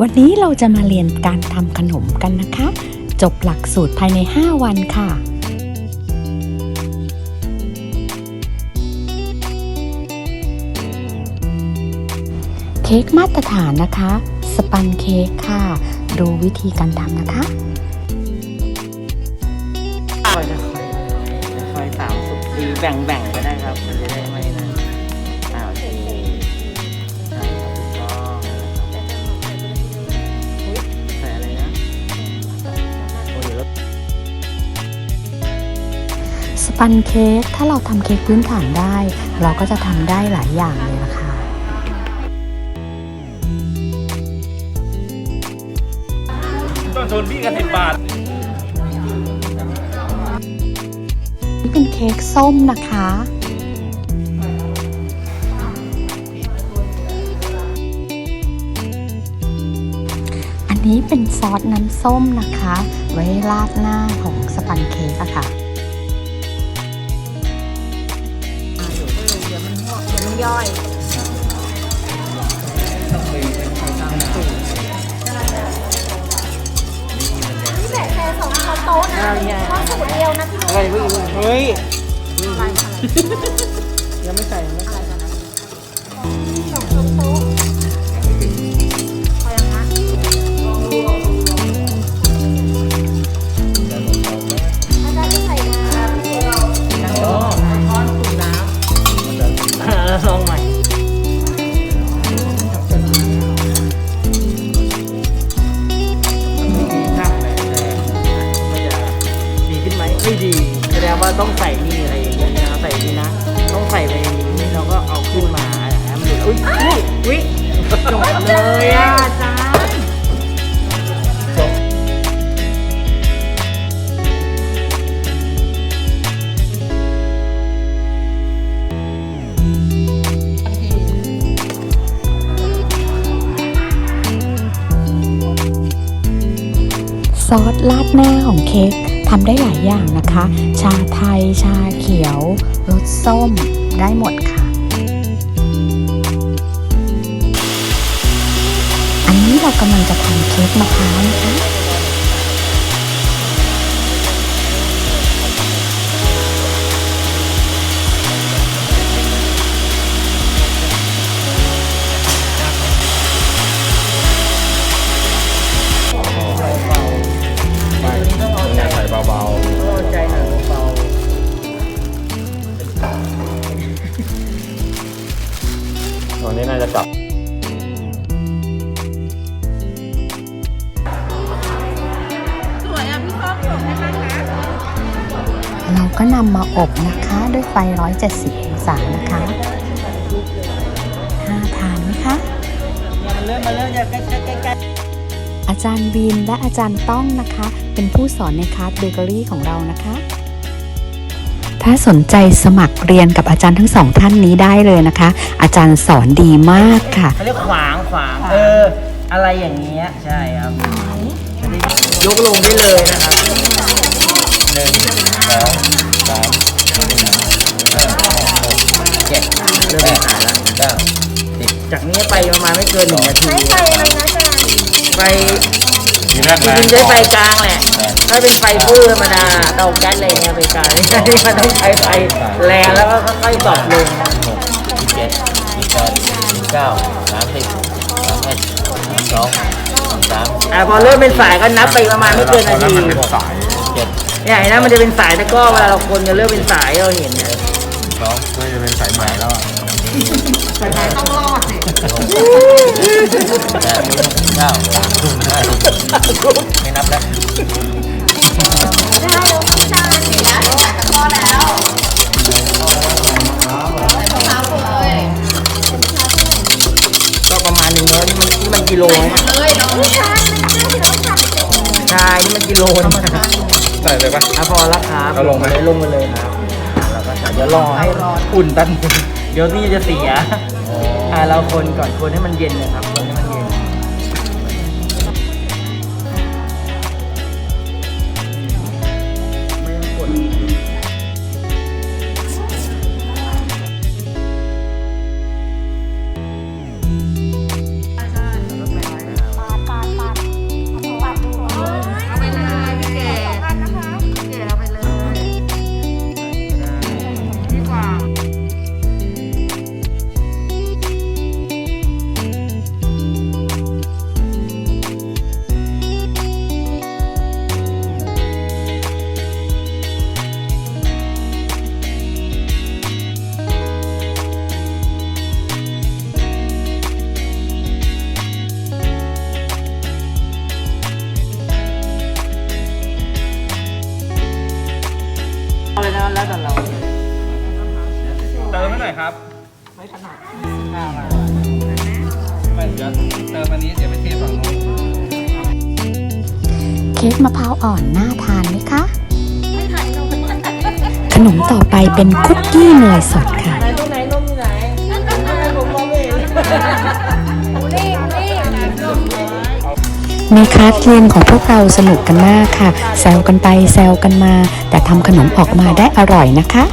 วันนี้เราจะมาเรียนการทำขนมกันนะคะ จบหลักสูตรภายใน 5 วันค่ะ เค้กมาตรฐานนะคะ สปันเค้กค่ะ ดูวิธีการทำนะคะค่อยๆค่อยๆตามสุกดีแบ่งๆก็ได้ครับจะได้ สปันเค้กถ้าเราทำเค้กพื้นฐานได้ เราก็จะทำได้หลายอย่างเลยละค่ะต้นทุนพี่กันสิบบาทนี่เป็นเค้กส้มนะคะอันนี้เป็นซอสน้ำส้มนะคะ ไว้ราดหน้าของสปันเค้กอะค่ะ แต่แค่สองช้อนโต๊ะนะช้อนสูตรเดียวนะพี่นุ้อะไรเว้ยเฮ้ย ยังไม่ใส่ยังไม่ใส่ส เลยอะอาจาซอสราดหน้าของเค้กทำได้หลายอย่างนะคะ ชาไทย ชาเขียว รสส้ม ได้หมดค่ะ เรากำลังจะทำเค้กมะพร้าวนะคะ 170องศานะคะน่าทานไหมคะเนี่ยมันเริ่มมาเริ่มจะใกล้ใกล้ใกล้ใกล้อาจารย์บีนและอาจารย์ต้องนะคะ เป็นผู้สอนในคลาสเบเกอรี่ของเรานะคะ ถ้าสนใจสมัครเรียนกับอาจารย์ทั้งสองท่านนี้ได้เลยนะคะ อาจารย์สอนดีมากค่ะเขาเรียกขวางขวางเอออะไรอย่างเงี้ยใช่ครับยกลงได้เลยนะครับหนึ่งสอง เจ็ดเริ่มหาแล้วเก้าสิบจากนี้ไปประมาณไม่เกินหนึ่งนาทีใช้ไฟอะไรนะจารย์ไฟทีแรกจริงๆใช้ไฟกลางแหละถ้าเป็นไฟเบอร์ธรรมดาเตาแก๊สอะไรเงี้ยไฟกลางไม่ใช่มันต้องใช้ไฟแรงแล้วก็ค่อยๆดรอปลงยี่สิบเจ็ดยี่สิบแปดยี่สิบเก้าสามสิบสามเอ็ดสามสองสามสามอ่าพอเริ่มเป็นสายก็นับไปประมาณไม่เกินนาที เป็นสายเจ็ดเนี่ยเห็นไหมมันจะเป็นสายตะกร้อเวลาเราคนจะเริ่มเป็นสายเราเห็นเนี่ย สองน่าจะเป็นสายใหม่แล้วอะแปดเก้าไม่นับแล้วได้แล้วพี่อาจารย์นี่นะใส่ตะกร้อแล้วก็ประมาณหนึ่งเนอะนี่มันนี่มันกิโลไหมเลยนาะพี่อาจารย์มันน่าจะต้องทำเป็นใช่นี่มันกิโลนะใส่เลยปะอะพอราคาเอาลงไหม ลงมาเลยครับ เราก็ใส่เดี๋ยวรอให้อุ่นแป๊บนึงเดี๋ยวนี่จะเสียอ่าเราคนก่อนคนให้มันเย็นนะครับ เป็นคุกกี้เนยสดค่ะ ไหนตรงไหนนมอยู่ไหนทำไมผมมองไม่เห็นในคลาสเรียนของพวกเราสนุกกันมากค่ะ แซวกันไปแซวกันมา แต่ทำขนมออกมาได้อร่อยนะคะ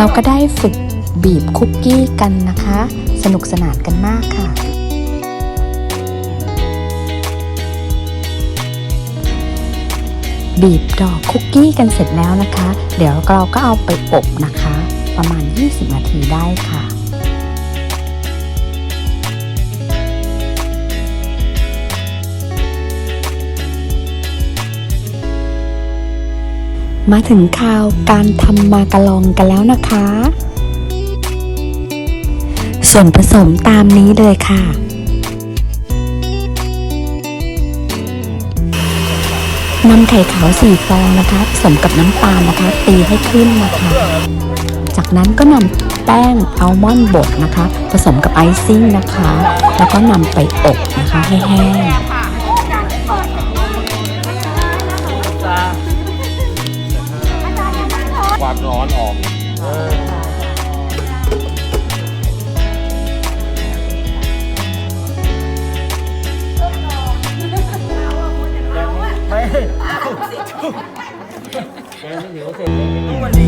เราก็ได้ฝึกบีบคุกกี้กันนะคะ สนุกสนานกันมากค่ะ บีบดอกคุกกี้กันเสร็จแล้วนะคะ เดี๋ยวเราก็เอาไปอบนะคะ ประมาณ 20 นาทีได้ค่ะ มาถึงข่าวการทำมากะลองกันแล้วนะคะ ส่วนผสมตามนี้เลยค่ะ นำไข่ขาวสี่ฟองนะคะผสมกับน้ำตาลนะคะ ตีให้ขึ้นนะคะ จากนั้นก็นำแป้งอัลมอนด์บดนะคะ ผสมกับไอซิ่งนะคะ แล้วก็นำไปอบนะคะให้แห้ง ร้อนออกไม่แกไม่ถือว่าเสร็จเลยดูมันเรียงดูมันเรีย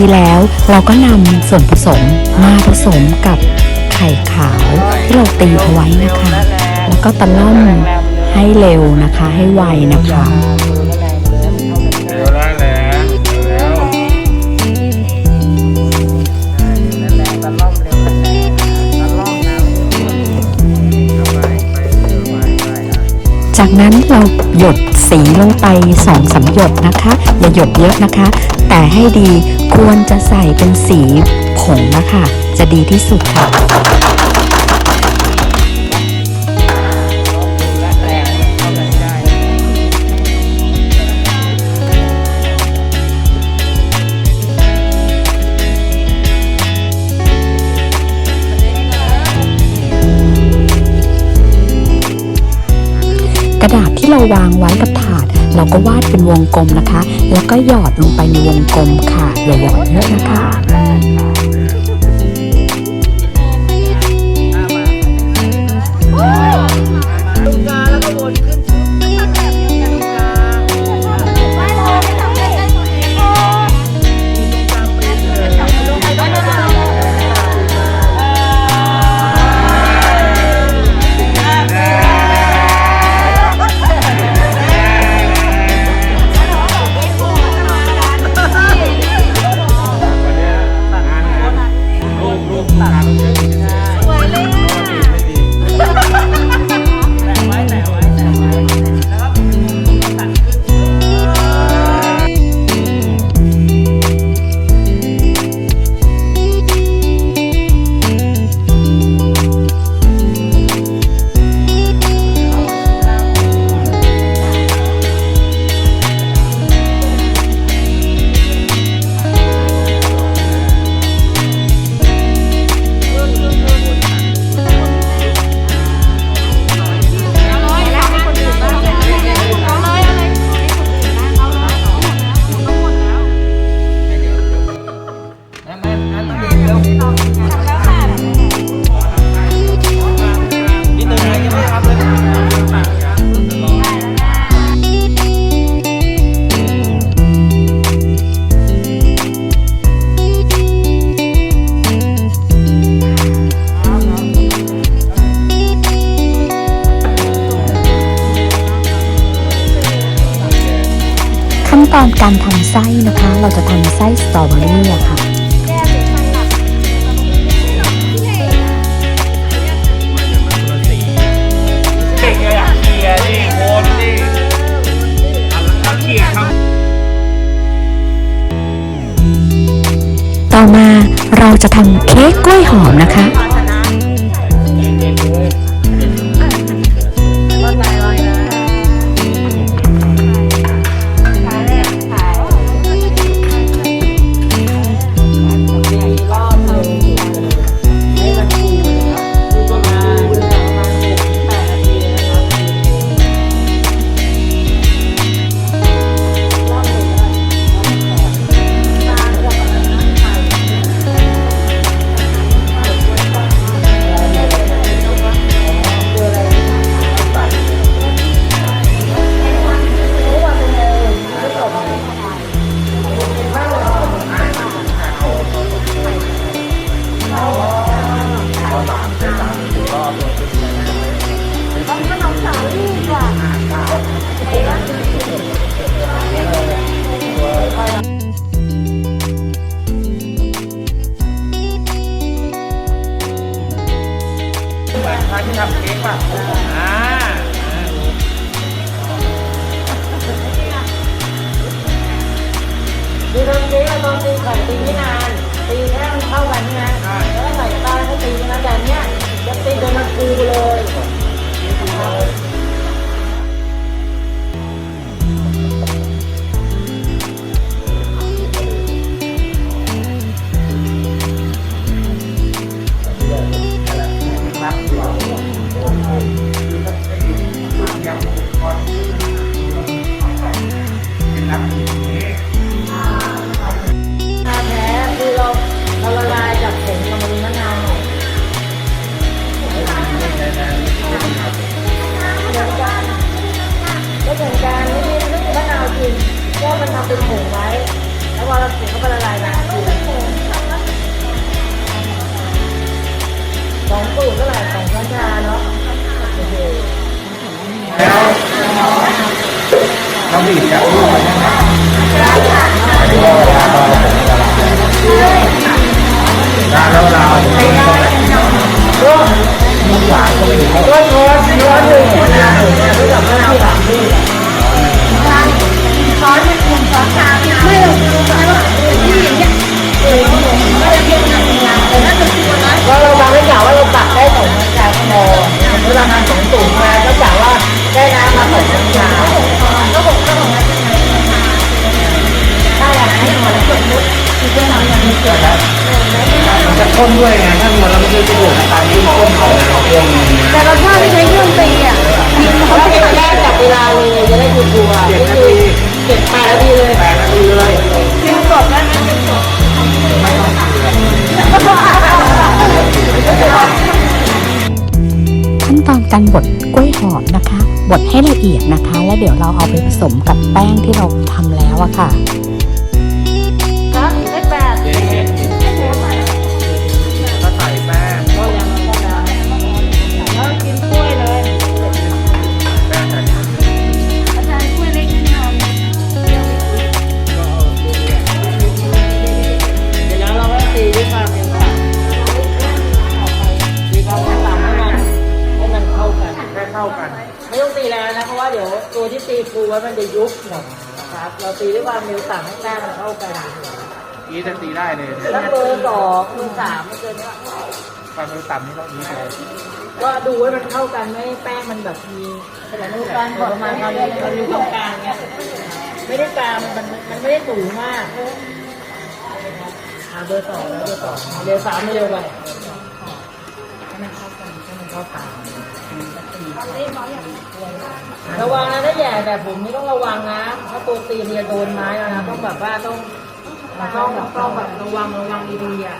อบแห้แล้วเราก็นำส่วนผสมมาผสมกับไข่ขาวที่เราตีเอาไว้นะคะ แล้วก็ตะล่อมให้เร็วนะคะ ให้ไวนะคะจากนั้นเราหยดสีลงไปสองสาหยดนะคะ อย่าหยดเยอะนะคะ แต่ให้ดี ควรจะใส่เป็นสีผงนะคะ จะดีที่สุดค่ะ กระดาษที่เราวางไว้กับถาด เราก็วาดเป็นวงกลมนะคะ แล้วก็หยอดลงไปในวงกลมค่ะอย่าหยอดเยอะนะคะ การทำไส้นะคะ เราจะทำไส้สตรอเบอรี่อะค่ะต่อมาเราจะทำเค้กกล้วยหอมนะคะ all our การบดกล้วยหอมนะคะ บดให้ละเอียดนะคะ แล้วเดี๋ยวเราเอาไปผสมกับแป้งที่เราทำแล้วอะค่ะ้ว่มันจะยุบหมดครับ เราตีด้วยความเร็วต่ำให้แต้มมันเท่ากันนี้จะตีได้เลยแล้วเบอร์สองเบอสามไม่เกินนี้ความเร็วต่ำนี่ต้องนี้เลยก็ดูว่ามันเข้ากันไหมแป้งมันแบบมีแต่นูการขอประมาณเขาเนี่ยมันอยู่ตรงกลางเนี่ยไม่ได้กลางมันมันไม่ได้สูงมากอ่าเบอร์สองเบอร์สองเร็วสามไม่เร็วไปให้มันเข้ากันให้มันเข้ากันตีเขาอยาก ระวังนะถ้าแย่แต่ผมนี่ต้องระวังนะถ้าตัวตีเรียโดนไม้นะต้องแบบว่าต้องต้องต้องแบบระวังระวังดีๆอะ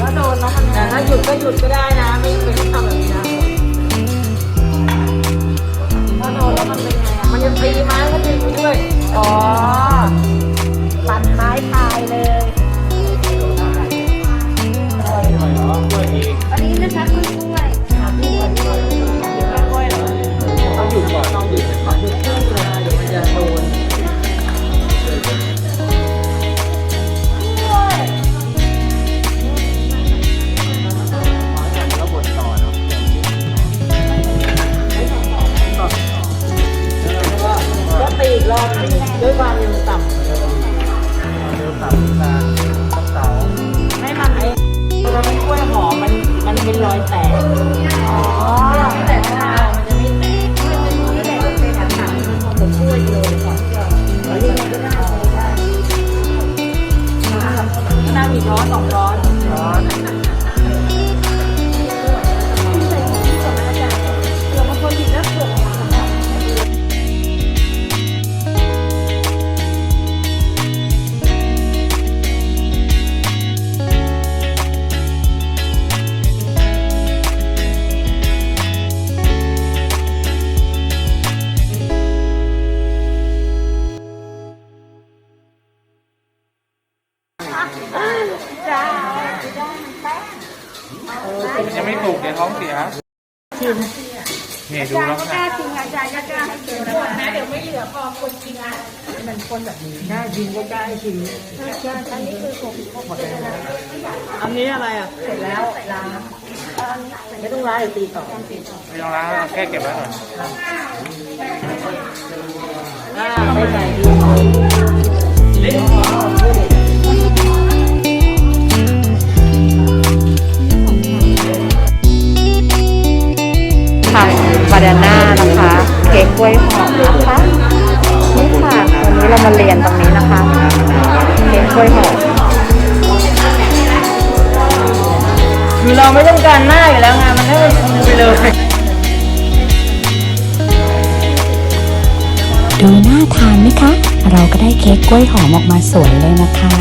ถ้าโดนแล้วมันแต่ถ้าหยุดก็หยุดก็ได้นะ ไม่ไม่ต้องทำแบบนี้นะถ้าโดนแล้วมันเป็นไงอะมันจะตีไม้ก็ตีด้วยอ๋อ ยังไม่สุกเดี๋ยวท้องเสียนี่ดูแล้วกค่ะล้าจริงอาจารย์ก็กล้าเกินแล้วนะเดี๋ยวไม่เหลือพอคนกินอะมันคนแบบนี้น่าชิมก็กล้าให้ชิมอันนี้คือผมผมหมดเลยนะอันนี้อะไรอะเสร็จแล้วล้างไม่ต้องล้างเดี๋ยวตีต่อไม่ต้องล้างแค่เก็บไว้ก่อนอ่าไม่ใส่ดีค่ะ บานาน่านะคะ เค้กกล้วยหอมนะคะนี่ค่ะวันนี้เรามาเรียนตรงนี้นะคะเค้กกล้วยหอมคือเราไม่ต้องการหน้าอยู่แล้วไงมันให้มันฟูไปเลย ดูน่าทานไหมคะ เราก็ได้เค้กกล้วยหอมออกมาสวยเลยนะคะ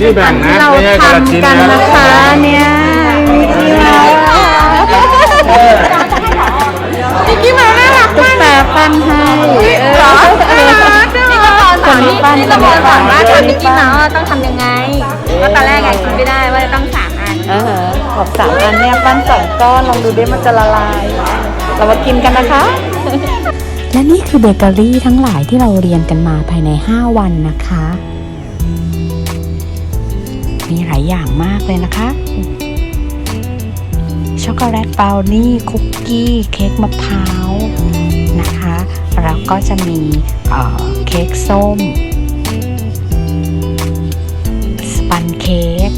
นนี้นี่แบ่งนะเราไม่ใช่คนละชิ้นทำกันนะนะคะเนี่ยมิกกี้เมาส์มิกกี้เมาส์น่ารักมากตาปั้นให้เหรอน่ารักนี่ก็ตอนสอนนี่นี่ก็บอกสอนว่าทำมิกกี้เมาส์ต้องทำยังไงก็ตอนแรกไงคิดไม่ได้ว่าต้องสามอันเออขอบสามอันเนี่ยปั้นสองก้อนลองดูดิมันจะละลาย เรามากินกันนะคะ และนี่คือเบเกอรี่ทั้งหลายที่เราเรียนกันมาภายใน 5 วันนะคะ มีหลายอย่างมากเลยนะคะ ช็อกโกแลตบราวนี่คุกกี้เค้กมะพร้าวนะคะ แล้วก็จะมีเเค้กส้ม สปันเค้ก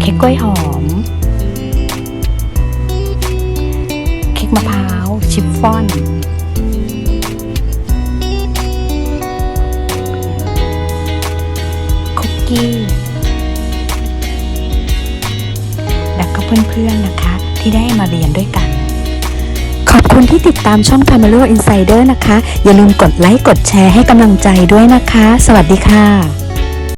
เค้กกล้วยหอม เค้กมะพร้าว ชิฟฟ่อน ที่แล้วก็เพื่อนๆนะคะ ที่ได้มาเรียนด้วยกัน ขอบคุณที่ติดตามช่อง p a m e l o Insider นะคะ อย่าลืมกดไลค์กดแชร์ให้กำลังใจด้วยนะคะ สวัสดีค่ะ